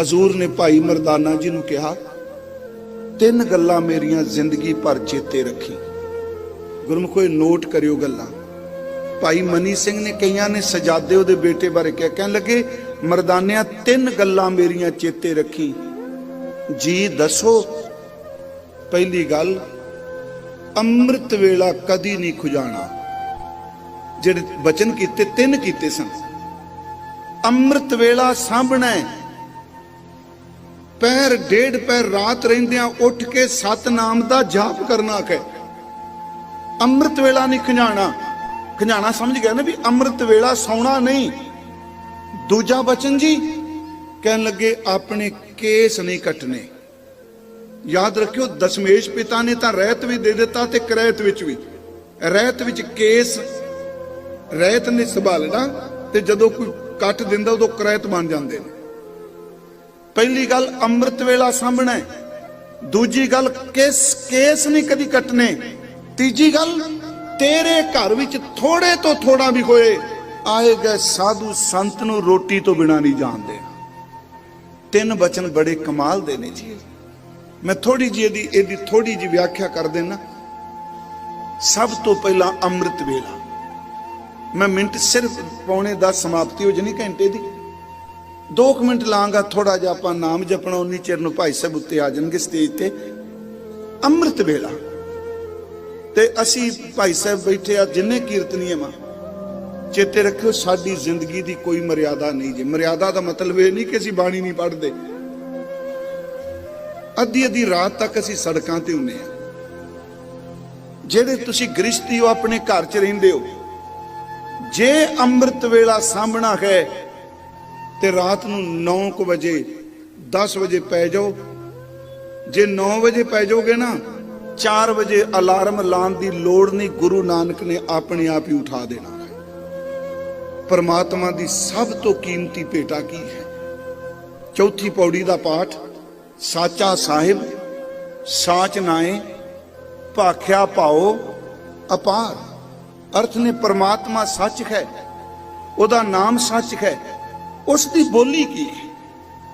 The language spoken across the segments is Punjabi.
ਹਜ਼ੂਰ ਨੇ ਭਾਈ ਮਰਦਾਨਾ ਜੀ ਨੂੰ ਕਿਹਾ, ਤਿੰਨ ਗੱਲਾਂ ਮੇਰੀਆਂ ਜ਼ਿੰਦਗੀ ਭਰ ਚੇਤੇ ਰੱਖੀ। ਗੁਰਮੁਖੋ ਨੋਟ ਕਰਿਓ ਗੱਲਾਂ। ਭਾਈ ਮਨੀ ਸਿੰਘ ਨੇ ਕਈਆਂ ਨੇ ਸਜਾਦੇ ਉਹਦੇ ਬੇਟੇ ਬਾਰੇ ਕਿਹਾ। ਕਹਿਣ ਲੱਗੇ, ਮਰਦਾਨਿਆਂ, ਤਿੰਨ ਗੱਲਾਂ ਮੇਰੀਆਂ ਚੇਤੇ ਰੱਖੀ। ਜੀ ਦੱਸੋ, ਪਹਿਲੀ ਗੱਲ, ਅੰਮ੍ਰਿਤ ਵੇਲਾ ਕਦੀ ਨਹੀਂ ਖੁਜਾਣਾ। ਜਿਹੜੇ ਬਚਨ ਕੀਤੇ, ਤਿੰਨ ਕੀਤੇ ਸਨ। ਅੰਮ੍ਰਿਤ ਵੇਲਾ ਸਾਂਭਣਾ ਪੈਰ ਡੇਢ ਪੈਰ ਰਾਤ ਰਹਿੰਦਿਆਂ ਉੱਠ ਕੇ ਸਤਨਾਮ ਦਾ ਜਾਪ ਕਰਨਾ ਹੈ ਅੰਮ੍ਰਿਤ ਵੇਲਾ ਨਹੀਂ ਖੰਜਾਣਾ ਖੰਜਾਣਾ ਸਮਝ ਗਿਆ ਨਾ ਵੀ ਅੰਮ੍ਰਿਤ ਵੇਲਾ ਸੌਣਾ ਨਹੀਂ। ਦੂਜਾ ਬਚਨ ਜੀ, ਕਹਿਣ ਲੱਗੇ, ਆਪਣੇ ਕੇਸ ਨਹੀਂ ਕੱਟਨੇ ਯਾਦ ਰੱਖਿਓ, ਦਸ਼ਮੇਸ਼ ਪਿਤਾ ਨੇ ਤਾਂ ਰਹਿਤ ਵੀ ਦੇ ਦਿੱਤਾ ਤੇ ਕਰੈਤ ਵਿੱਚ ਵੀ। ਰਹਿਤ ਵਿੱਚ ਕੇਸ, ਰਹਿਤ ਨੇ ਸੰਭਾਲਣਾ ਤੇ ਜਦੋਂ ਕੋਈ ਕੱਟ ਦਿੰਦਾ, ਉਦੋਂ ਕਰੈਤ ਬਣ ਜਾਂਦੇ ਨੇ। ਪਹਿਲੀ ਗੱਲ ਅੰਮ੍ਰਿਤ ਵੇਲਾ ਸਾਂਭਣਾ ਹੈ। ਦੂਜੀ ਗੱਲ ਕਿਸ, ਕੇਸ ਨਹੀਂ ਕਦੀ ਕੱਟਨੇ ਤੀਜੀ ਗੱਲ, ਤੇਰੇ ਘਰ ਵਿੱਚ ਥੋੜੇ ਤੋਂ ਥੋੜਾ ਵੀ ਹੋਏ, ਆਏ ਗਏ ਸਾਧੂ ਸੰਤ ਨੂੰ ਰੋਟੀ ਤੋਂ ਬਿਨਾ ਨਹੀਂ ਜਾਣਦੇ। ਤਿੰਨ ਬਚਨ ਬੜੇ ਕਮਾਲ ਦੇ ਨੇ ਜੀ। ਮੈਂ ਥੋੜੀ ਜਿਹੀ ਇਹਦੀ ਇਹਦੀ ਥੋੜੀ ਜਿਹੀ ਵਿਆਖਿਆ ਕਰ ਦੇਣਾ ਸਭ ਤੋਂ ਪਹਿਲਾਂ ਅੰਮ੍ਰਿਤ ਵੇਲਾ। ਮੈਂ ਮਿੰਟ ਸਿਰਫ ਪੌਣੇ 10 ਸਮਾਪਤੀ ਹੋ ਜਣੀ ਘੰਟੇ ਦੀ। 2 ਮਿੰਟ ਲਾਂਗਾ ਥੋੜਾ ਜਿਹਾ ਆਪਾਂ ਨਾਮ ਜਪਣਾ, ਉਨੀ ਚਿਰ ਨੂੰ ਭਾਈ ਸਾਹਿਬ ਉੱਤੇ ਆ ਜਾਣਗੇ ਸਟੇਜ ਤੇ। ਅੰਮ੍ਰਿਤ ਵੇਲਾ। ਤੇ ਅਸੀਂ ਭਾਈ ਸਾਹਿਬ ਬੈਠੇ ਆ, ਜਿੰਨੇ ਕੀਰਤਨੀਏ ਮਾ ਚੇਤੇ ਰੱਖਿਓ ਸਾਡੀ ਜ਼ਿੰਦਗੀ ਦੀ ਕੋਈ ਮਰਿਆਦਾ ਨਹੀਂ ਜੀ। ਮਰਿਆਦਾ ਦਾ ਮਤਲਬ ਇਹ ਨਹੀਂ ਕਿ ਅਸੀਂ ਬਾਣੀ ਨਹੀਂ ਪੜ੍ਹਦੇ। ਅੱਧੀ ਅੱਧੀ ਰਾਤ ਤੱਕ ਅਸੀਂ ਸੜਕਾਂ ਤੇ ਹੁੰਨੇ ਆ। ਜਿਹੜੇ ਤੁਸੀਂ ਗ੍ਰਿਸ਼ਤੀ ਹੋ, ਆਪਣੇ ਘਰ 'ਚ ਰਹਿੰਦੇ ਹੋ, ਜੇ ਅੰਮ੍ਰਿਤ ਵੇਲਾ ਸਾਂਭਣਾ ਹੈ ਤੇ ਰਾਤ ਨੂੰ 9 ਵਜੇ 10 ਵਜੇ ਪੈ ਜਾਓ। ਜੇ 9 ਵਜੇ ਪੈ ਜਾਓਗੇ ਨਾ 4 ਵਜੇ ਅਲਾਰਮ ਲਾਉਣ ਦੀ ਲੋੜ ਨਹੀਂ, ਗੁਰੂ ਨਾਨਕ ਨੇ ਆਪਣੇ ਆਪ ਹੀ ਉਠਾ ਦੇਣਾ ਹੈ। ਪਰਮਾਤਮਾ ਦੀ ਸਭ ਤੋਂ ਕੀਮਤੀ ਭੇਟਾ ਕੀ ਹੈ? ਚੌਥੀ ਪੌੜੀ ਦਾ ਪਾਠ, ਸਾਚਾ ਸਾਹਿਬ, ਸਾਚ ਨਾਏ, ਭਾਖਿਆ ਪਾਓ, ਅਪਾਰ। ਅਰਥ ਨੇ ਪਰਮਾਤਮਾ ਸੱਚ ਹੈ, ਉਹਦਾ ਨਾਮ ਸੱਚ ਹੈ। ਉਸ ਦੀ ਬੋਲੀ ਕੀ ਹੈ?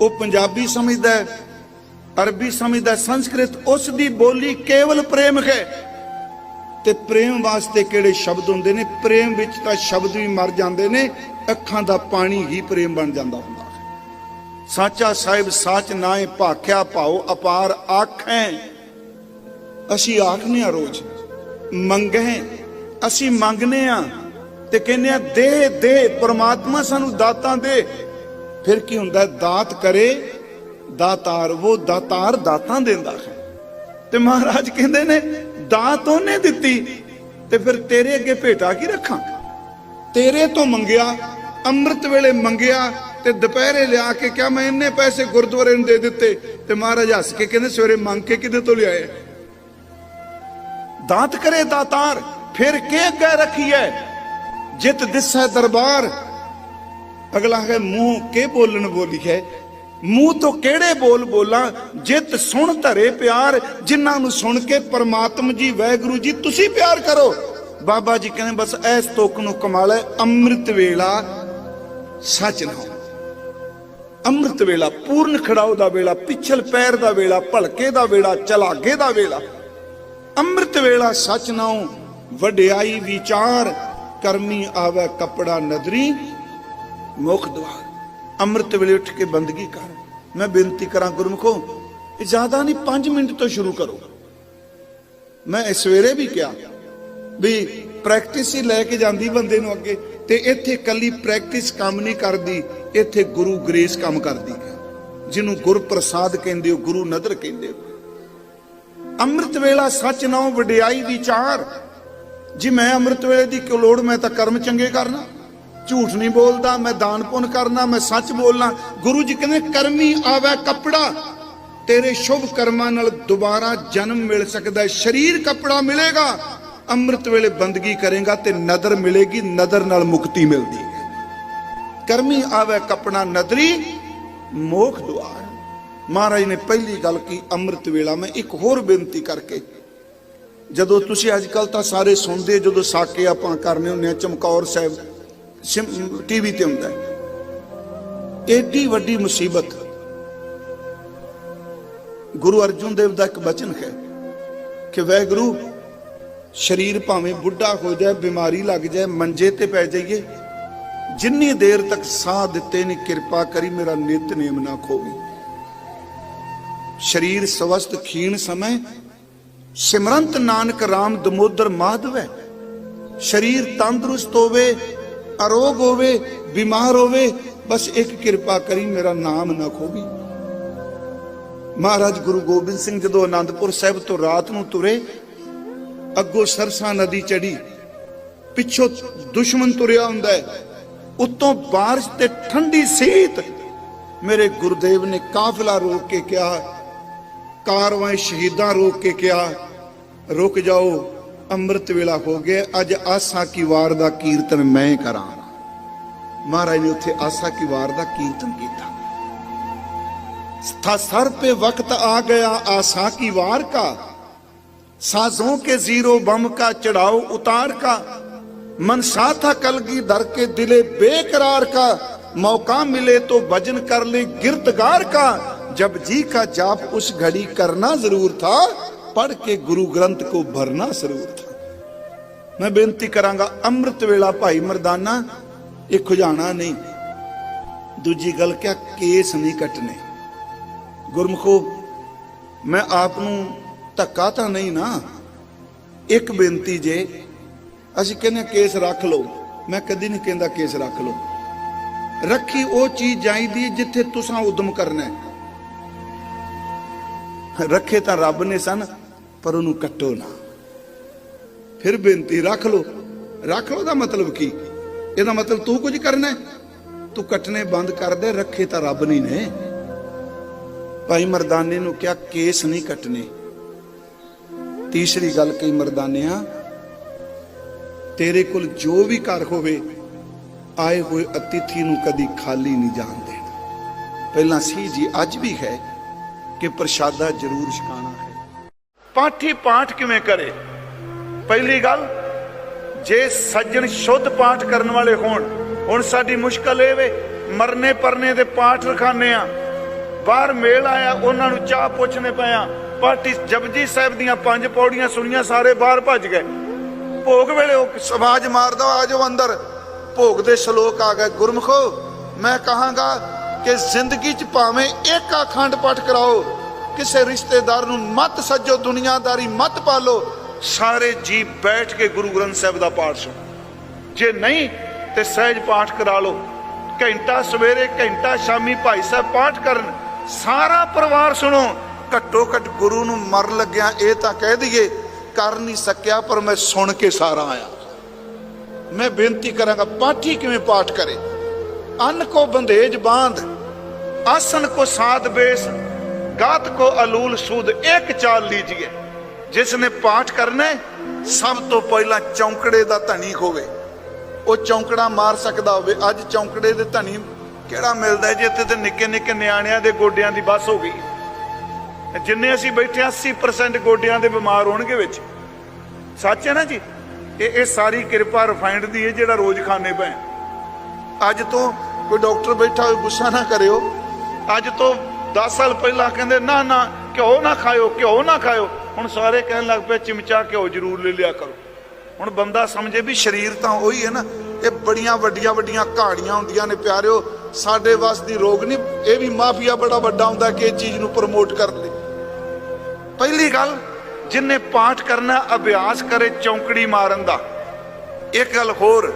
ਉਹ ਪੰਜਾਬੀ ਸਮਝਦਾ ਹੈ, ਅਰਬੀ ਸਮਝਦਾ ਸੰਸਕ੍ਰਿਤ ਉਸ ਦੀ ਬੋਲੀ ਕੇਵਲ ਪ੍ਰੇਮ ਹੈ। ਤੇ ਪ੍ਰੇਮ ਵਾਸਤੇ ਕਿਹੜੇ ਸ਼ਬਦ ਹੁੰਦੇ ਨੇ? ਪ੍ਰੇਮ ਵਿੱਚ ਤਾਂ ਸ਼ਬਦ ਵੀ ਮਰ ਜਾਂਦੇ ਨੇ, ਅੱਖਾਂ ਦਾ ਪਾਣੀ ਹੀ ਪ੍ਰੇਮ ਬਣ ਜਾਂਦਾ ਹੁੰਦਾ ਹੈ। ਸਾਚਾ ਸਾਹਿਬ ਸਾਚ ਨਾਏ ਭਾਖਿਆ ਪਾਓ ਅਪਾਰ ਆਖੈ। ਅਸੀਂ ਆਖਨੇ ਆ ਰੋਜ਼ ਮੰਗੇ ਅਸੀਂ ਮੰਗਨੇ ਆ। ਤੇ ਕਹਿੰਦੇ ਆ, ਦੇ ਦੇ, ਪ੍ਰਮਾਤਮਾ ਸਾਨੂੰ ਦਾਤਾਂ ਦੇ। ਫਿਰ ਕੀ ਹੁੰਦਾ, ਦਾਤ ਕਰੇ, ਦਾਤਾਰ, ਉਹ ਦਾਤਾਰ ਦਾਤਾਂ ਦਿੰਦਾ ਹੈ। ਤੇ ਮਹਾਰਾਜ ਕਹਿੰਦੇ ਨੇ, ਦਾਤ ਉਹਨੇ ਦਿੱਤੀ, ਤੇ ਫਿਰ ਤੇਰੇ ਅੱਗੇ ਭੇਟਾ ਕੀ ਰੱਖਾਂ? ਤੇਰੇ ਤੋਂ ਮੰਗਿਆ, ਅੰਮ੍ਰਿਤ ਵੇਲੇ ਮੰਗਿਆ, ਤੇ ਦੁਪਹਿਰੇ ਲਿਆ ਕੇ ਕਿਹਾ, ਮੈਂ ਇੰਨੇ ਪੈਸੇ ਗੁਰਦੁਆਰੇ ਨੂੰ ਦੇ ਦਿੱਤੇ। ਤੇ ਮਹਾਰਾਜ ਹੱਸ ਕੇ ਕਹਿੰਦੇ, ਸਵੇਰੇ ਮੰਗ ਕੇ ਕਿਤੇ ਤੋਂ ਲਿਆਏ? ਦਾਤ ਕਰੇ ਦਾਤਾਰ, ਫਿਰ ਕੇ ਅੱਗੇ ਰੱਖੀਐ ਜਿਤ ਦਿਸੈ ਦਰਬਾਰ। ਅਗਲਾ ਹੈ ਮੂੰਹ ਕੇ ਬੋਲਣ ਬੋਲੀ ਹੈ ਮੂੰਹ ਤੋਂ ਕਿਹੜੇ ਬੋਲ ਬੋਲਾਂ? ਜਿਤ ਸੁਣ ਧਰੇ ਪਿਆਰ, ਜਿਨ੍ਹਾਂ ਨੂੰ ਸੁਣ ਕੇ ਪਰਮਾਤਮ ਜੀ ਵੈਗੁਰੂ ਜੀ, ਤੁਸੀਂ ਪਿਆਰ ਕਰੋ। ਬਾਬਾ ਜੀ ਕਹਿੰਦੇ, ਬਸ ਐਸ ਤੋਕ ਨੂੰ ਕਮਾਲ ਹੈ, ਅੰਮ੍ਰਿਤ ਵੇਲਾ ਸੱਚ ਨਾ ਅੰਮ੍ਰਿਤ ਵੇਲਾ, ਪੂਰਨ ਖੜਾਓ ਦਾ ਵੇਲਾ, ਪਿਛਲ ਪੈਰ ਦਾ ਵੇਲਾ, ਭਲਕੇ ਦਾ ਵੇਲਾ, ਚਲਾਗੇ ਦਾ ਵੇਲਾ। ਅੰਮ੍ਰਿਤ ਵੇਲਾ ਸੱਚ ਨਾਉ ਵਡਿਆਈ ਵਿਚਾਰ ਕਰਮੀ ਆਵੇ ਕਪੜਾ ਨਦਰੀ, ਮੁਖ ਦਵਾਰ ਅੰਮ੍ਰਿਤ ਵੇਲੇ ਉੱਠ ਕੇ ਬੰਦਗੀ ਕਰ। ਮੈਂ ਬੇਨਤੀ ਕਰਾਂ ਗੁਰਮੁਖੋ, ਇਹ ਜ਼ਿਆਦਾ ਨਹੀਂ 5 ਮਿੰਟ ਤੋਂ ਸ਼ੁਰੂ ਕਰੋ। ਮੈਂ ਸਵੇਰੇ ਵੀ ਕਿਹਾ ਵੀ ਪ੍ਰੈਕਟਿਸ ਹੀ ਲੈ ਕੇ ਜਾਂਦੀ ਬੰਦੇ ਨੂੰ ਅੱਗੇ ਤੇ ਇੱਥੇ ਕੱਲੀ ਪ੍ਰੈਕਟਿਸ ਕੰਮ ਨਹੀਂ ਕਰਦੀ, ਇੱਥੇ ਗੁਰੂ ਗ੍ਰੇਸ ਕੰਮ ਕਰਦੀ ਹੈ। ਜਿਹਨੂੰ ਗੁਰ ਪ੍ਰਸਾਦ ਕਹਿੰਦੇ ਹੋ, ਗੁਰੂ ਨਦਰ ਕਹਿੰਦੇ ਹੋ। ਅੰਮ੍ਰਿਤ ਵੇਲਾ ਸੱਚ ਨਾਉ ਵਡਿਆਈ ਵਿਚਾਰ। ਜੀ, ਮੈਂ ਅੰਮ੍ਰਿਤ ਵੇਲੇ ਦੀ ਕਿਉਂ ਲੋੜ? ਮੈਂ ਤਾਂ ਕਰਮ ਚੰਗੇ ਕਰਨਾ। ਝੂਠ ਨਹੀਂ ਬੋਲਦਾ, ਮੈਂ ਦਾਨ ਪੁੰਨ ਕਰਨਾ, ਮੈਂ ਸੱਚ ਬੋਲਣਾ। ਗੁਰੂ ਜੀ ਕਹਿੰਦੇ, ਕਰਮੀ ਆਵੇ ਕੱਪੜਾ, ਤੇਰੇ ਸ਼ੁਭ ਕਰਮਾਂ ਨਾਲ ਦੁਬਾਰਾ ਜਨਮ ਮਿਲ ਸਕਦਾ ਹੈ। ਸਰੀਰ ਕੱਪੜਾ ਮਿਲੇਗਾ, ਅੰਮ੍ਰਿਤ ਵੇਲੇ ਬੰਦਗੀ ਕਰੇਗਾ ਤੇ ਨਦਰ ਮਿਲੇਗੀ, ਨਦਰ ਨਾਲ ਮੁਕਤੀ ਮਿਲਦੀ ਹੈ। ਕਰਮੀ ਆਵੇ ਕਪੜਾ ਨਦਰੀ, ਮੋਖ ਦੁਆਰ। ਮਹਾਰਾਜ ਨੇ ਪਹਿਲੀ ਗੱਲ ਕੀ, ਅੰਮ੍ਰਿਤ ਵੇਲਾ ਮੈਂ ਇੱਕ ਹੋਰ ਬੇਨਤੀ ਕਰਕੇ ਜਦੋਂ ਤੁਸੀਂ ਅੱਜ ਕੱਲ ਤਾਂ ਸਾਰੇ ਸੁਣਦੇ ਜਦੋਂ ਸਾਕੇ ਆਪਾਂ ਕਰਨੇ ਹੁੰਦੇ ਆ, ਚਮਕੌਰ ਸਾਹਿਬ ਟੀਵੀ ਤੇ ਹੁੰਦਾ ਏਡੀ ਵੱਡੀ ਮੁਸੀਬਤ। ਗੁਰੂ ਅਰਜਨ ਦੇਵ ਦਾ ਇੱਕ ਬਚਨ ਹੈ ਕਿ ਵੈਗੁਰੂ, ਸਰੀਰ ਭਾਵੇਂ ਬੁੱਢਾ ਹੋ ਜਾਏ, ਬਿਮਾਰੀ ਲੱਗ ਜਾਏ, ਮੰਜੇ ਤੇ ਪੈ ਜਾਈਏ, ਜਿੰਨੀ ਦੇਰ ਤੱਕ ਸਾਹ ਦਿੱਤੇ ਨੇ, ਕਿਰਪਾ ਕਰੀ ਮੇਰਾ ਨਿਤਨੇਮ ਨਾ ਖੋਵੀ। ਸਰੀਰ ਸਵਸਤ ਖੀਣ ਸਮੇਂ ਸਿਮਰੰਤ ਨਾਨਕ RAM ਦਮੋਦਰ ਮਾਧਵ। ਹੈ ਸਰੀਰ ਤੰਦਰੁਸਤ ਹੋਵੇ, ਅਰੋਗ ਹੋਵੇ, ਬਿਮਾਰ ਹੋਵੇ, ਬਸ ਇੱਕ ਕਿਰਪਾ ਕਰੀ, ਮੇਰਾ ਨਾਮ ਨਾ ਖੋਵੀ। ਮਹਾਰਾਜ ਗੁਰੂ ਗੋਬਿੰਦ ਸਿੰਘ ਜਦੋਂ ਆਨੰਦਪੁਰ ਸਾਹਿਬ ਤੋਂ ਰਾਤ ਨੂੰ ਤੁਰੇ, ਅੱਗੋਂ ਸਰਸਾ ਨਦੀ ਚੜੀ ਪਿੱਛੋਂ ਦੁਸ਼ਮਣ ਤੁਰਿਆ ਹੁੰਦਾ ਹੈ। ਉੱਤੋਂ ਬਾਰਿਸ਼ ਤੇ ਠੰਡੀ ਸੀਤ ਮੇਰੇ ਗੁਰਦੇਵ ਨੇ ਕਾਫਲਾ ਰੋਕ ਕੇ ਕਿਹਾ ਕਾਰਵਾਂ ਸ਼ਹੀਦਾਂ ਰੋਕ ਕੇ ਕਿਹਾ ਰੁਕ ਜਾਓ ਅੰਮ੍ਰਿਤ ਵੇਲਾ ਹੋ ਗਿਆ ਅੱਜ ਆਸਾ ਕੀ ਵਾਰ ਦਾ ਕੀਰਤਨ ਮੈਂ ਕਰਾਂ ਮਹਾਰਾਜ ਨੇ ਉੱਥੇ ਆਸਾ ਕੀ ਵਾਰ ਦਾ ਕੀਰਤਨ ਕੀਤਾ था सर पे वक्त आ गया आशा की वार का साजों के जीरो बम का चढ़ाओ उतार का मनसा था कलगी दर के दिले बेकरार का मौका मिले तो भजन कर ले गिरदगार का जब जी का जाप उस घड़ी करना जरूर था ਪੜ੍ਹ ਕੇ ਗੁਰੂ ਗ੍ਰੰਥ ਕੋ ਭਰਨਾ ਜ਼ਰੂਰ ਥਾ। ਮੈਂ ਬੇਨਤੀ ਕਰਾਂਗਾ, ਅੰਮ੍ਰਿਤ ਵੇਲਾ ਭਾਈ ਮਰਦਾਨਾ, ਇਹ ਖੁਜਾਣਾ ਨਹੀਂ। ਦੂਜੀ ਗੱਲ ਕਿਆ, ਕੇਸ ਨਹੀਂ ਕੱਟਨੇ। ਗੁਰਮਖੋ, ਮੈਂ ਆਪ ਨੂੰ ਧੱਕਾ ਤਾਂ ਨਹੀਂ ਨਾ। ਇੱਕ ਬੇਨਤੀ ਜੇ, ਅਸੀਂ ਕਹਿੰਦੇ ਕੇਸ ਰੱਖ ਲਓ। ਮੈਂ ਕਦੀ ਨਹੀਂ ਕਹਿੰਦਾ ਕੇਸ ਰੱਖ ਲਓ। ਰੱਖੀ ਉਹ ਚੀਜ਼ ਜਾਈਦੀ ਜਿੱਥੇ ਤੁਸੀਂ ਉਦਮ ਕਰਨਾ ਰੱਖੇ ਤਾਂ ਰੱਬ ਨੇ ਸਨ ਪਰ ਉਹਨੂੰ ਕੱਟੋ ਨਾ। ਫਿਰ ਬੇਨਤੀ ਰੱਖ ਲਓ। ਰੱਖ ਲਓ ਦਾ ਮਤਲਬ ਕੀ? ਇਹਦਾ ਮਤਲਬ ਤੂੰ ਕੁਝ ਕਰਨਾ ਤੂੰ ਕੱਟਨੇ ਬੰਦ ਕਰ ਦੇ, ਰੱਖੇ ਤਾਂ ਰੱਬ ਨਹੀਂ ਨੇ। ਭਾਈ ਮਰਦਾਨੇ ਨੂੰ ਕਿਹਾ, ਕੇਸ ਨਹੀਂ ਕੱਟਨੇ ਤੀਸਰੀ ਗੱਲ ਕਈ ਮਰਦਾਨਿਆਂ, ਤੇਰੇ ਕੋਲ ਜੋ ਵੀ ਘਰ ਹੋਵੇ, ਆਏ ਹੋਏ ਅਤਿਥੀ ਨੂੰ ਕਦੀ ਖਾਲੀ ਨਹੀਂ ਜਾਣ ਦੇਣਾ। ਪਹਿਲਾਂ ਸੀ ਜੀ, ਅੱਜ ਵੀ ਹੈ ਕਿ ਪ੍ਰਸ਼ਾਦਾ ਜ਼ਰੂਰ ਛਕਾਣਾ ਪਾਠੀ ਪਾਠ ਕਿਵੇਂ ਕਰੇ? ਪਹਿਲੀ ਗੱਲ, ਜੇ ਸੱਜਣ ਸ਼ੁੱਧ ਪਾਠ ਕਰਨ ਵਾਲੇ ਹੋਣ, ਹੁਣ ਸਾਡੀ ਮੁਸ਼ਕਲ ਇਹ ਵੇ ਮਰਨੇ ਪਰਨੇ ਦੇ ਪਾਠ ਰਖਾਨੇ ਆ। ਬਾਹਰ ਮੇਲ ਆਇਆ, ਉਹਨਾਂ ਨੂੰ ਚਾਹ ਪੁੱਛਨੇ ਪਿਆ ਪਾਠੀ ਜਪਜੀ ਸਾਹਿਬ ਦੀਆਂ ਪੰਜ ਪੌੜੀਆਂ ਸੁਣੀਆਂ, ਸਾਰੇ ਬਾਹਰ ਭੱਜ ਗਏ। ਭੋਗ ਵੇਲੇ ਉਹ ਸਮਾਜ ਮਾਰਦਾ, ਆ ਜਾਓ ਅੰਦਰ। ਭੋਗ ਦੇ ਸ਼ਲੋਕ ਆ ਗਏ, ਗੁਰਮਖੋ, ਮੈਂ ਕਹਾਂਗਾ ਕਿ ਜ਼ਿੰਦਗੀ 'ਚ ਭਾਵੇਂ ਇੱਕ ਅਖੰਡ ਪਾਠ ਕਰਾਓ ਕਿਸੇ ਰਿਸ਼ਤੇਦਾਰ ਨੂੰ ਮਤ ਸੱਜੋ, ਦੁਨੀਆਦਾਰੀ ਮਤ ਪਾਲੋ, ਸਾਰੇ ਜੀ ਬੈਠ ਕੇ ਗੁਰੂ ਗ੍ਰੰਥ ਸਾਹਿਬ ਦਾ ਪਾਠ ਸੁਣੋ। ਜੇ ਨਹੀਂ, ਤੇ ਸਹਿਜ ਪਾਠ ਕਰਾ ਲਓ। ਘੰਟਾ ਸਵੇਰੇ, ਘੰਟਾ ਸ਼ਾਮੀ ਭਾਈ ਸਾਹਿਬ ਪਾਠ ਕਰਨ, ਸਾਰਾ ਪਰਿਵਾਰ ਸੁਣੋ। ਘੱਟੋ ਘੱਟ ਗੁਰੂ ਨੂੰ ਮਰ ਲੱਗਿਆ ਇਹ ਤਾਂ ਕਹਿ ਦਈਏ, ਕਰ ਨਹੀਂ ਸਕਿਆ, ਪਰ ਮੈਂ ਸੁਣ ਕੇ ਸਾਰਾ ਆਇਆ। ਮੈਂ ਬੇਨਤੀ ਕਰਾਂਗਾ, ਪਾਠੀ ਕਿਵੇਂ ਪਾਠ ਕਰੇ? ਅੰਨ ਕੋ ਬੰਦੇਜ ਬਾਂਧ, ਆਸਨ ਕੋ ਸਾਧ ਬੇਸ ਗਾਤ ਕੋ ਅਲੂਲ ਸੂਦ ਇੱਕ ਚਾਲ ਲੀਜੀਏ। ਜਿਸ ਨੇ ਪਾਠ ਕਰਨਾ ਸਭ ਤੋਂ ਪਹਿਲਾਂ ਚੌਂਕੜੇ ਦਾ ਧਣੀ ਹੋਵੇ ਉਹ ਚੌਂਕੜਾ ਮਾਰ ਸਕਦਾ ਹੋਵੇ। ਅੱਜ ਚੌਂਕੜੇ ਦੇ ਧਣੀ ਕਿਹੜਾ ਮਿਲਦਾ ਹੈ ਜਿੱਥੇ ਤੇ ਨਿੱਕੇ ਨਿੱਕੇ ਨਿਆਣਿਆਂ ਦੇ ਗੋਡਿਆਂ ਦੀ ਬਸ ਹੋ ਗਈ। ਜਿੰਨੇ ਅਸੀਂ ਬੈਠੇ ਹਾਂ, 80% ਗੋਡਿਆਂ ਦੇ ਬਿਮਾਰ ਹੋਣਗੇ ਵਿੱਚ। ਸੱਚ ਹੈ ਨਾ ਜੀ? ਇਹ ਇਹ ਸਾਰੀ ਕਿਰਪਾ ਰਿਫਾਈਨਡ ਦੀ ਹੈ ਜਿਹੜਾ ਰੋਜ਼ ਖਾਣੇ ਪਏ। ਅੱਜ ਤੋਂ ਕੋਈ ਡਾਕਟਰ ਬੈਠਾ ਹੋਵੇ ਗੁੱਸਾ ਨਾ ਕਰਿਓ। ਅੱਜ ਤੋਂ 10 ਸਾਲ ਪਹਿਲਾਂ ਕਹਿੰਦੇ, ਨਾ ਨਾ, ਘਿਓ ਨਾ ਖਾਇਓ, ਘਿਓ ਨਾ ਖਾਇਓ। ਹੁਣ ਸਾਰੇ ਕਹਿਣ ਲੱਗ ਪਏ, ਚਿਮਚਾ ਘਿਓ ਜ਼ਰੂਰ ਲੈ ਲਿਆ ਕਰੋ। ਹੁਣ ਬੰਦਾ ਸਮਝੇ ਵੀ ਸਰੀਰ ਤਾਂ ਉਹੀ ਹੈ ਨਾ, ਇਹ ਬੜੀਆਂ ਵੱਡੀਆਂ ਵੱਡੀਆਂ ਕਹਾਣੀਆਂ ਹੁੰਦੀਆਂ ਨੇ, ਪਿਆਰਿਓ, ਸਾਡੇ ਵਾਸ ਦੀ ਰੋਗ ਨਹੀਂ, ਇਹ ਵੀ ਮਾਫੀਆ ਬੜਾ ਵੱਡਾ ਹੁੰਦਾ ਕਿ ਇਹ ਚੀਜ਼ ਨੂੰ ਪ੍ਰਮੋਟ ਕਰਨ ਲਈ। ਪਹਿਲੀ ਗੱਲ, ਜਿਨੇ ਪਾਠ ਕਰਨਾ, ਅਭਿਆਸ ਕਰੇ ਚੌਂਕੜੀ ਮਾਰਨ ਦਾ। ਇੱਕ ਗੱਲ ਹੋਰ,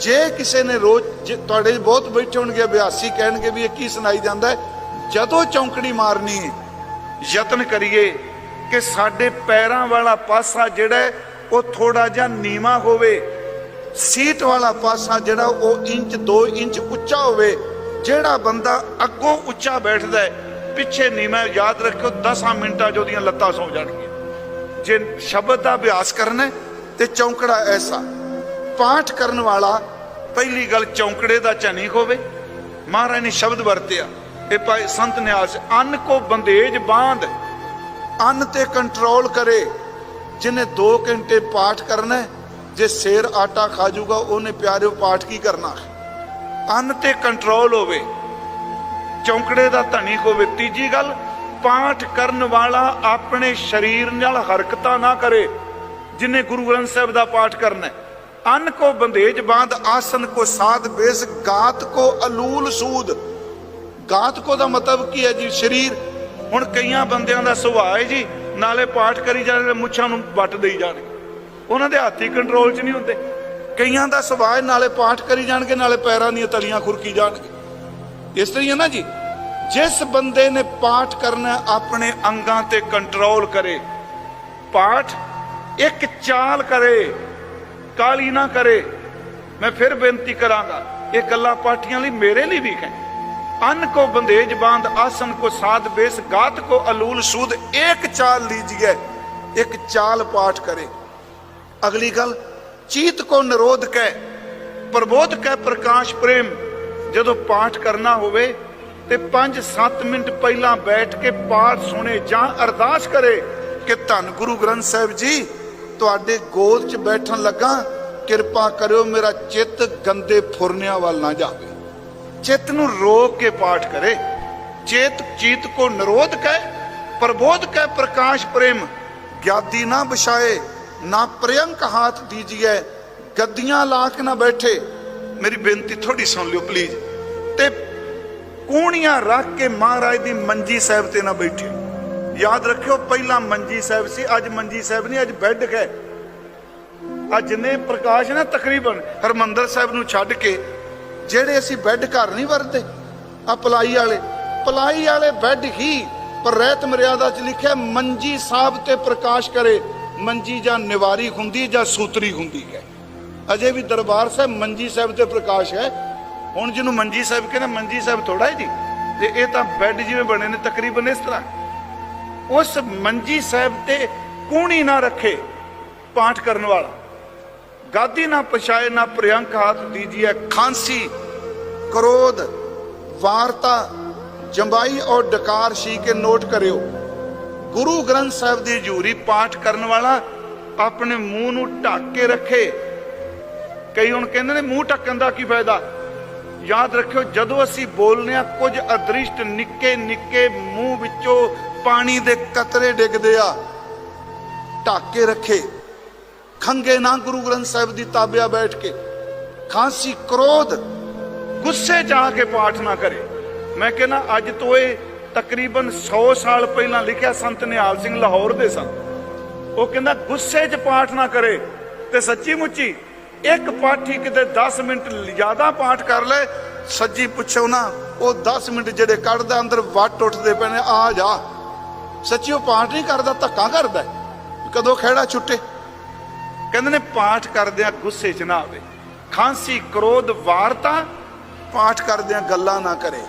ਜੇ ਕਿਸੇ ਨੇ ਰੋਜ਼ ਤੁਹਾਡੇ ਬਹੁਤ ਬੈਠੇ ਹੋਣਗੇ, ਅਭਿਆਸੀ ਕਹਿਣਗੇ ਵੀ ਇਹ ਕੀ ਸੁਣਾਈ ਜਾਂਦਾ ਹੈ ਜਦੋਂ ਚੌਂਕੜੀ ਮਾਰਨੀ ਯਤਨ ਕਰੀਏ ਕਿ ਸਾਡੇ ਪੈਰਾਂ ਵਾਲਾ ਪਾਸਾ ਜਿਹੜਾ ਉਹ ਥੋੜਾ ਜਿਹਾ ਨੀਵਾ ਹੋਵੇ। ਸੀਟ ਵਾਲਾ ਪਾਸਾ ਜਿਹੜਾ ਉਹ ਇੰਚ 2 ਇੰਚ ਉੱਚਾ ਹੋਵੇ। ਜਿਹੜਾ ਬੰਦਾ ਅੱਗੋਂ ਉੱਚਾ ਬੈਠਦਾ ਹੈ ਪਿੱਛੇ ਨੀਵਾ ਯਾਦ ਰੱਖਿਓ 10 ਮਿੰਟਾਂ 'ਚ ਉਹਦੀਆਂ ਲੱਤਾਂ ਸੌ ਜਾਣਗੀਆਂ। ਜੇ ਸ਼ਬਦ ਦਾ ਅਭਿਆਸ ਕਰਨਾ ਹੈ, ਤੇ ਚੌਂਕੜਾ ਐਸਾ। ਪਾਠ ਕਰਨ ਵਾਲਾ ਪਹਿਲੀ ਗੱਲ ਚੌਂਕੜੇ ਦਾ ਝਨੀ ਹੋਵੇ। ਮਹਾਰਾਜ ਨੇ ਸ਼ਬਦ ਵਰਤਿਆ। ਇਹ ਭਾਈ ਸੰਤ ਨਿਆਸ ਅੰਨ ਕੋ ਬੰਦੇਜ ਬਾਂਧ, ਅੰਨ ਤੇ ਕੰਟਰੋਲ ਕਰੇ ਜਿਹਨੇ 2 ਘੰਟੇ ਪਾਠ ਕਰਨਾ ਜੇ ਸ਼ੇਰ ਆਟਾ ਖਾ ਜਾਊਗਾ, ਉਹਨੇ ਪਿਆਰਿਓ ਪਾਠ ਕੀ ਕਰਨਾ ਅੰਨ ਤੇ ਕੰਟਰੋਲ ਹੋਵੇ, ਚੌਂਕੜੇ ਦਾ ਧਣੀ ਹੋਵੇ, ਤੀਜੀ ਗੱਲ, ਪਾਠ ਕਰਨ ਵਾਲਾ ਆਪਣੇ ਸਰੀਰ ਨਾਲ ਹਰਕਤਾਂ ਨਾ ਕਰੇ, ਜਿਨੇ ਗੁਰੂ ਗ੍ਰੰਥ ਸਾਹਿਬ ਦਾ ਪਾਠ ਕਰਨਾ ਅੰਨ ਕੋ ਬੰਦੇਜ ਬਾਂਧ, ਆਸਨ ਕੋ ਸਾਧ ਬੇਸ, ਗਾਤ ਕੋ ਅਲੂਲ ਸੂਦ ਕਾਤਕੋ ਦਾ ਮਤਲਬ ਕੀ ਹੈ ਜੀ? ਸਰੀਰ। ਹੁਣ ਕਈਆਂ ਬੰਦਿਆਂ ਦਾ ਸੁਭਾਅ ਹੈ ਜੀ, ਨਾਲੇ ਪਾਠ ਕਰੀ ਜਾਣਗੇ ਮੁੱਛਾਂ ਨੂੰ ਵੱਟ ਦੇਈ ਜਾਣਗੇ। ਉਹਨਾਂ ਦੇ ਹੱਥ ਹੀ ਕੰਟਰੋਲ 'ਚ ਨਹੀਂ ਹੁੰਦੇ। ਕਈਆਂ ਦਾ ਸੁਭਾਅ ਨਾਲੇ ਪਾਠ ਕਰੀ ਜਾਣਗੇ, ਨਾਲੇ ਪੈਰਾਂ ਦੀਆਂ ਤਲੀਆਂ ਖੁਰਕੀ ਜਾਣਗੇ। ਇਸ ਤਰ੍ਹਾਂ ਨਾ ਜੀ? ਜਿਸ ਬੰਦੇ ਨੇ ਪਾਠ ਕਰਨਾ ਆਪਣੇ ਅੰਗਾਂ ਤੇ ਕੰਟਰੋਲ ਕਰੇ। ਪਾਠ ਇੱਕ ਚਾਲ ਕਰੇ, ਕਾਲੀ ਨਾ ਕਰੇ। ਮੈਂ ਫਿਰ ਬੇਨਤੀ ਕਰਾਂਗਾ, ਇਹ ਗੱਲਾਂ ਪਾਠੀਆਂ ਲਈ ਮੇਰੇ ਲਈ ਵੀ ਹੈ ਅੰਨ ਕੋ ਬੰਦੇਜ ਬਾਂਧ, ਆਸਨ ਕੋ ਸਾਧ ਬੇਸ, ਗਾਤ ਕੋ ਅਲੂਲ ਸੂਦ ਇੱਕ ਚਾਲ ਲੀਜੀਏ ਇੱਕ ਚਾਲ ਪਾਠ ਕਰੇ। ਅਗਲੀ ਗੱਲ, ਚੀਤ ਕੋ ਨਿਰੋਧ ਕੈ, ਪ੍ਰਬੋਧ ਕੈ ਪ੍ਰਕਾਸ਼ ਪ੍ਰੇਮ। ਜਦੋਂ ਪਾਠ ਕਰਨਾ ਹੋਵੇ, ਤੇ 5-7 ਮਿੰਟ ਪਹਿਲਾਂ ਬੈਠ ਕੇ ਪਾਠ ਸੁਣੇ ਜਾਂ ਅਰਦਾਸ ਕਰੇ ਕਿ ਧੰਨ ਗੁਰੂ ਗ੍ਰੰਥ ਸਾਹਿਬ ਜੀ, ਤੁਹਾਡੇ ਗੋਦ 'ਚ ਬੈਠਣ ਲੱਗਾ, ਕਿਰਪਾ ਕਰਿਓ ਮੇਰਾ ਚਿੱਤ ਗੰਦੇ ਫੁਰਨਿਆਂ ਵੱਲ ਨਾ ਜਾਵੇ। ਚਿੱਤ ਨੂੰ ਰੋਕ ਕੇ ਪਾਠ ਕਰੇ। ਚੇਤ, ਚੀਤ ਕੋ ਨਿਰੋਧ ਕੈ ਪ੍ਰਬੋਧ ਕੈ ਪ੍ਰਕਾਸ਼ ਪ੍ਰੇਮ। ਗਿਆਦੀ ਨਾ ਬਿਛਾਏ ਨਾ ਪ੍ਰਿਯੰਕ ਹਾਥ ਦੀਜੀਏ ਗੱਦੀਆਂ ਲਾ ਕੇ ਨਾ ਬੈਠੇ। ਮੇਰੀ ਬੇਨਤੀ ਥੋੜੀ ਸੁਣ ਲਿਓ ਪਲੀਜ਼। ਤੇ ਕੂਣੀਆਂ ਰੱਖ ਕੇ ਮਹਾਰਾਜ ਦੀ ਮੰਜੀ ਸਾਹਿਬ ਤੇ ਨਾ ਬੈਠੇ। ਯਾਦ ਰੱਖਿਓ, ਪਹਿਲਾਂ ਮੰਜੀ ਸਾਹਿਬ ਸੀ, ਅੱਜ ਮੰਜੀ ਸਾਹਿਬ ਨਹੀਂ, ਅੱਜ ਬੈੱਡ ਹੈ ਅੱਜ ਨੇ ਪ੍ਰਕਾਸ਼ ਨਾ ਤਕਰੀਬਨ ਹਰਮੰਦਰ ਸਾਹਿਬ ਨੂੰ ਛੱਡ ਕੇ ਜਿਹੜੇ ਅਸੀਂ ਬੈੱਡ ਘਰ ਨਹੀਂ ਵਰਤੇ ਆ ਪਲਾਈ ਵਾਲੇ। ਪਲਾਈ ਵਾਲੇ ਬੈੱਡ ਹੀ ਪਰ ਰਹਿਤ ਮਰਿਆਦਾ ਚ ਲਿਖਿਆ, ਮੰਜੀ ਸਾਹਿਬ ਤੇ ਪ੍ਰਕਾਸ਼ ਕਰੇ, ਮੰਜੀ ਜਾਂ ਨਿਵਾਰੀ ਹੁੰਦੀ ਜਾਂ ਸੂਤਰੀ ਹੁੰਦੀ ਹੈ। ਅਜੇ ਵੀ ਦਰਬਾਰ ਸਾਹਿਬ ਮੰਜੀ ਸਾਹਿਬ ਤੇ ਪ੍ਰਕਾਸ਼ ਹੈ। ਹੁਣ ਜਿਹਨੂੰ ਮੰਜੀ ਸਾਹਿਬ ਕਹਿੰਦੇ, ਮੰਜੀ ਸਾਹਿਬ ਥੋੜਾ ਹੈ ਜੀ। ਤੇ ਇਹ ਤਾਂ ਬੈੱਡ ਜਿਵੇਂ ਬਣੇ ਨੇ, ਤਕਰੀਬਨ ਇਸ ਤਰ੍ਹਾਂ। ਉਸ ਮੰਜੀ ਸਾਹਿਬ ਤੇ ਕੂਣੀ ਨਾ ਰੱਖੇ ਪਾਠ ਕਰਨ ਵਾਲਾ। ਗਾਦੀ ਨਾ ਪਛਾਏ, ਨਾ ਪ੍ਰਿਯੰਕ ਹਾਥ ਦੀਜੀਏ ਖਾਂਸੀ। ਕ੍ਰੋਧ, ਵਾਰਤਾ, ਜੰਬਾਈ ਔਰ ਡਕਾਰ ਸੀ ਕੇ ਨੋਟ ਕਰਿਓ। ਗੁਰੂ ਗ੍ਰੰਥ ਸਾਹਿਬ ਦੀ ਹਜ਼ੂਰੀ ਪਾਠ ਕਰਨ ਵਾਲਾ ਆਪਣੇ ਮੂੰਹ ਨੂੰ ਢੱਕ ਕੇ ਰੱਖੇ। ਕਈ ਹੁਣ ਕਹਿੰਦੇ ਨੇ ਮੂੰਹ ਢੱਕਣ ਦਾ ਕੀ ਫਾਇਦਾ? ਯਾਦ ਰੱਖਿਓ, ਜਦੋਂ ਅਸੀਂ ਬੋਲਨੇ ਆ ਕੁਝ ਅਦ੍ਰਿਸ਼ਟ ਨਿੱਕੇ ਨਿੱਕੇ ਮੂੰਹ ਵਿੱਚੋਂ ਪਾਣੀ ਦੇ ਕਤਰੇ ਡਿੱਗਦੇ ਆ। ਢੱਕ ਕੇ ਰੱਖੇ। ਖੰਗੇ ਨਾ ਗੁਰੂ ਗ੍ਰੰਥ ਸਾਹਿਬ ਦੀ ਤਾਬਿਆ ਬੈਠ ਕੇ ਖਾਂਸੀ, ਕ੍ਰੋਧ, ਗੁੱਸੇ ਚ ਆ ਕੇ ਪਾਠ ਨਾ ਕਰੇ। ਮੈਂ ਕਹਿੰਦਾ, ਅੱਜ ਤੋਂ ਇਹ ਤਕਰੀਬਨ 100 ਸਾਲ ਪਹਿਲਾਂ ਲਿਖਿਆ ਸੰਤ ਨਿਹਾਲ ਸਿੰਘ ਲਾਹੌਰ ਦੇ ਸਨ। ਉਹ ਕਹਿੰਦਾ, ਗੁੱਸੇ 'ਚ ਪਾਠ ਨਾ ਕਰੇ ਤੇ ਸੱਚੀ ਮੁੱਚੀ ਇੱਕ ਪਾਠੀ ਕਿਤੇ 10 ਮਿੰਟ ਜ਼ਿਆਦਾ ਪਾਠ ਕਰ ਲੈ ਸੱਜੀ ਪੁੱਛੋ ਨਾ, ਉਹ 10 ਮਿੰਟ ਜਿਹੜੇ ਕੱਢਦਾ, ਅੰਦਰ ਵੱਟ ਉੱਠਦੇ ਪੈਣੇ ਆ ਜਾ। ਸੱਚੀ ਉਹ ਪਾਠ ਨਹੀਂ ਕਰਦਾ, ਧੱਕਾ ਕਰਦਾ। ਕਦੋਂ ਖਹਿੜਾ ਛੁੱਟੇ। ਕਹਿੰਦੇ ਨੇ, ਪਾਠ ਕਰਦਿਆਂ ਗੁੱਸੇ 'ਚ ਨਾ ਆਵੇ। ਖਾਂਸੀ, ਕ੍ਰੋਧ, ਵਾਰਤਾ, ਪਾਠ ਕਰਦਿਆਂ ਗੱਲਾਂ ਨਾ ਕਰੇ।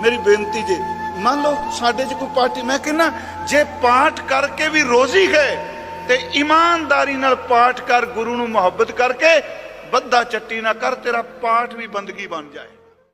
ਮੇਰੀ ਬੇਨਤੀ ਜੇ, ਮੰਨ ਲਓ ਸਾਡੇ 'ਚ ਕੋਈ ਪਾਰਟੀ ਮੈਂ ਕਹਿੰਨਾ ਜੇ ਪਾਠ ਕਰਕੇ ਵੀ ਰੋਜ਼ੀ ਗਏ, ਤੇ ਇਮਾਨਦਾਰੀ ਨਾਲ ਪਾਠ ਕਰ, ਗੁਰੂ ਨੂੰ ਮੁਹੱਬਤ ਕਰਕੇ, ਬੱਧਾ ਚੱਟੀ ਨਾ ਕਰ, ਤੇਰਾ ਪਾਠ ਵੀ ਬੰਦਗੀ ਬਣ ਜਾਏ।